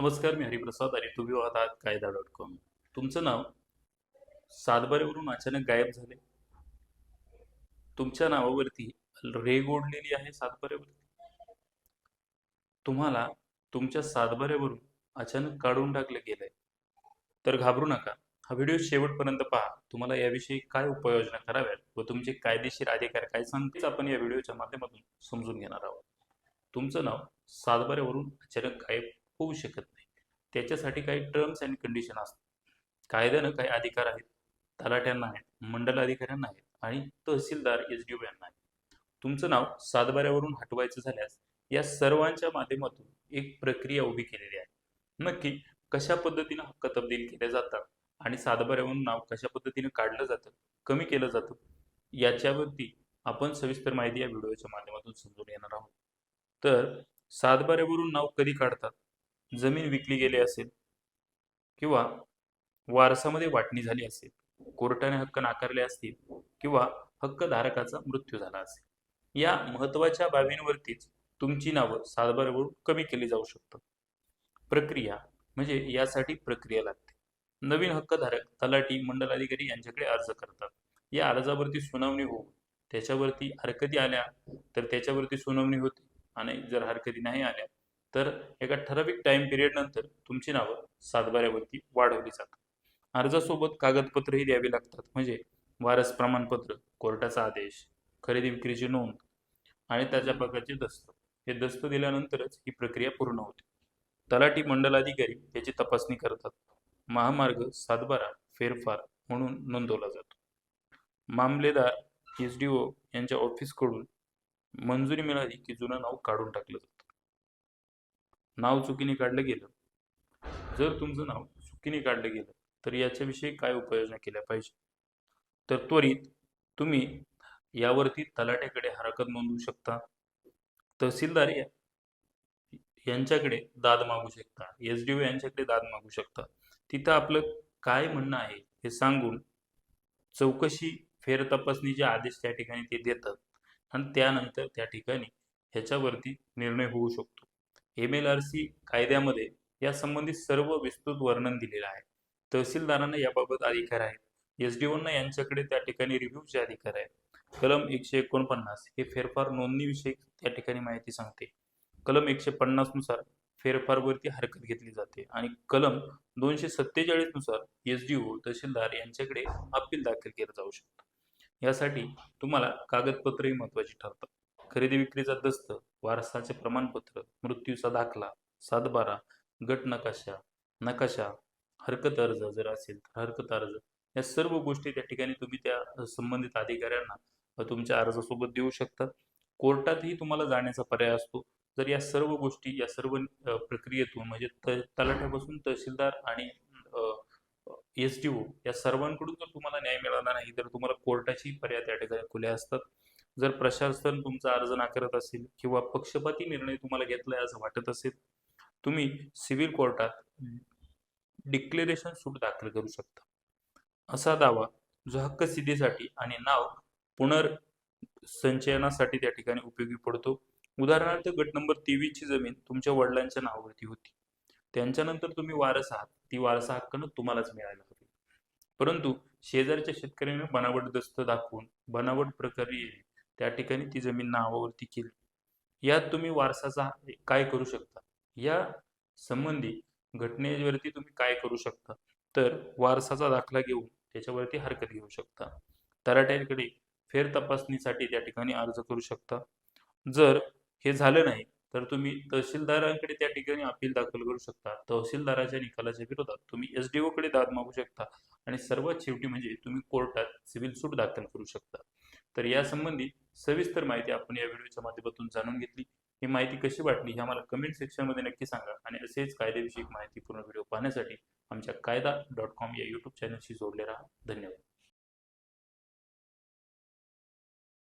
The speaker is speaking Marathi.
नमस्कार मी हरिप्रसाद आणि तुम्ही पाहत आहात कायदा डॉट कॉम. तुमचं नाव? सातबारेवरून अचानक गायब झाले. तुमच्या नावावरती रेग ओढलेली आहे सातबाऱ्यावरती तुम्हाला तुमच्या सातबाऱ्यावरून अचानक काढून टाकलं गेलंय. तर घाबरू नका. हा व्हिडिओ शेवटपर्यंत पहा. तुम्हाला याविषयी काय उपाययोजना कराव्यात व तुमचे कायदेशीर अधिकार काय सांगतेच आपण या व्हिडिओच्या माध्यमातून समजून घेणार आहोत. तुमचं नाव? सातबाऱ्यावरून अचानक गायब होऊ शकत नाही. त्याच्यासाठी काही टर्म्स अँड कंडिशन असतात. कायद्यानं काही अधिकार आहेत तलाट्यांना आहेत मंडल अधिकाऱ्यांना आहेत आणि तहसीलदार एस डी ओ यांना आहेत. तुमचं नाव सातबाऱ्यावरून हटवायचं झाल्यास या सर्वांच्या माध्यमातून एक प्रक्रिया उभी केलेली आहे. नक्की कशा पद्धतीनं हक्क तब्दील केले जातात आणि सातबाऱ्यावरून नाव कशा पद्धतीनं काढलं जातं कमी केलं जातं याच्यावरती आपण सविस्तर माहिती या व्हिडिओच्या माध्यमातून समजून येणार आहोत. तर सातबाऱ्यावरून नाव कधी काढतात? जमीन विकली गेली असेल किंवा वारसामध्ये वाटणी झाली असेल कोर्टाने हक्क नाकारले असतील किंवा हक्कधारकाचा मृत्यू झाला असेल या महत्त्वाच्या बाबींवरतीच तुमची नावं सातबाऱ्यावरून कमी केली जाऊ शकतात. प्रक्रिया म्हणजे यासाठी प्रक्रिया लागते. नवीन हक्कधारक तलाठी मंडलाधिकारी यांच्याकडे अर्ज करतात. या अर्जावरती सुनावणी होऊन त्याच्यावरती हरकती आल्या तर त्याच्यावरती सुनावणी होते आणि जर हरकती नाही आल्या तर एका ठराविक टाइम पिरियड नंतर तुमची नावं सातबाऱ्यावरती वाढवली जातात. अर्जासोबत कागदपत्रही द्यावी लागतात. म्हणजे वारस प्रमाणपत्र कोर्टाचा आदेश खरेदी विक्रीची नोंद आणि त्याच्या प्रकारचे दस्त. हे दस्त दिल्यानंतरच ही प्रक्रिया पूर्ण होते. तलाठी मंडलाधिकारी याची तपासणी करतात. महामार्ग सातबारा फेरफार म्हणून नोंदवला जातो. मामलेदार एस डी ओ यांच्या ऑफिसकडून मंजुरी मिळाली की जुनं नाव काढून टाकलं जातं. नाव चुकीने काढलं गेलं. जर तुमचं नाव चुकीने काढलं गेलं तर याच्याविषयी काय उपाययोजना केल्या पाहिजे? तर त्वरित तुम्ही यावरती तलाट्याकडे हरकत नोंदवू शकता. तहसीलदार या- यांच्याकडे दाद मागू शकता. एस डी ओ यांच्याकडे दाद मागू शकता. तिथं आपलं काय म्हणणं आहे हे सांगून चौकशी फेर तपासणीचे आदेश त्या ठिकाणी ते देतात. आणि त्यानंतर त्या ठिकाणी ह्याच्यावरती निर्णय होऊ शकतो. एम एल आर सी कायद्यामध्ये या संबंधित सर्व विस्तृत वर्णन दिलेलं आहे. तहसीलदारांना याबाबत अधिकार आहेत. एस डी ओना यांच्याकडे त्या ठिकाणी रिव्ह्यूचे अधिकार आहेत. कलम एकशे एकोणपन्नास हे फेरफार नोंदणीविषयी त्या ठिकाणी माहिती सांगते. कलम एकशे पन्नासनुसार फेरफारवरती हरकत घेतली जाते आणि कलम दोनशे सत्तेचाळीसनुसार एस डी ओ तहसीलदार यांच्याकडे अपील दाखल केलं जाऊ शकतं. यासाठी तुम्हाला कागदपत्रही महत्त्वाची ठरतात. खरेदी विक्रीचा दस्त वारसाचे प्रमाणपत्र मृत्यूचा दाखला सातबारा गट नकाशा नकाशा हरकत अर्ज जर असेल तर हरकत अर्ज. या सर्व गोष्टी त्या ठिकाणी तुम्ही त्या संबंधित अधिकाऱ्यांना तुमच्या अर्जासोबत देऊ शकता. कोर्टातही तुम्हाला जाण्याचा पर्याय असतो. जर या सर्व गोष्टी या सर्व प्रक्रियेतून म्हणजे त तलाठ्यापासून तहसीलदार आणि एस डी ओ या सर्वांकडून जर तुम्हाला न्याय मिळाला नाही तर तुम्हाला कोर्टाची पर्याय त्या ठिकाणी खुले असतात. जर प्रशासन तुमचा अर्ज नाकारत असेल किंवा पक्षपाती निर्णय तुम्हाला घेतलाय असं वाटत असेल तुम्ही सिव्हिल कोर्टात डिक्लेरेशन सूट दाखल करू शकता. असा दावा जो हक्क सिद्धीसाठी आणि नाव पुनर्संचयनासाठी त्या ठिकाणी उपयोगी पडतो. उदाहरणार्थ गट नंबर तेवीसची जमीन तुमच्या वडिलांच्या नावावरती होती. त्यांच्यानंतर तुम्ही वारस आहात. ती वारसा हक्कनं तुम्हालाच मिळायला हवी. परंतु शेजारच्या शेतकऱ्याने बनावट दस्त दाखवून बनावट प्रकारे त्या ठिकाणी ती जमीन नावावरती केली. यात तुम्ही वारसाचा काय करू शकता? या संबंधी घटनेवरती तुम्ही काय करू शकता? तर वारसाचा दाखला घेऊन त्याच्यावरती हरकत घेऊ शकता. तराट्यांकडे फेर तपासणीसाठी त्या ठिकाणी अर्ज करू शकता. जर हे झालं नाही तर तुम्ही तहसीलदारांकडे त्या ठिकाणी अपील दाखल करू शकता. तहसीलदाराच्या निकालाच्या विरोधात तुम्ही एस डी कडे दाद मागू शकता. आणि सर्वात शेवटी म्हणजे तुम्ही कोर्टात सिव्हिल सूट दाखल करू शकता. तर यासंबंधी सविस्तर माहिती आपण या व्हिडिओच्या माध्यमातून जाणून घेतली. ही माहिती कशी वाटली हे आम्हाला कमेंट सेक्शनमध्ये नक्की सांगा आणि असेच कायदेविषयक माहितीपूर्ण व्हिडिओ पाहण्यासाठी आमच्या कायदा डॉट कॉम या यूट्यूब चॅनलशी जोडले राहा धन्यवाद.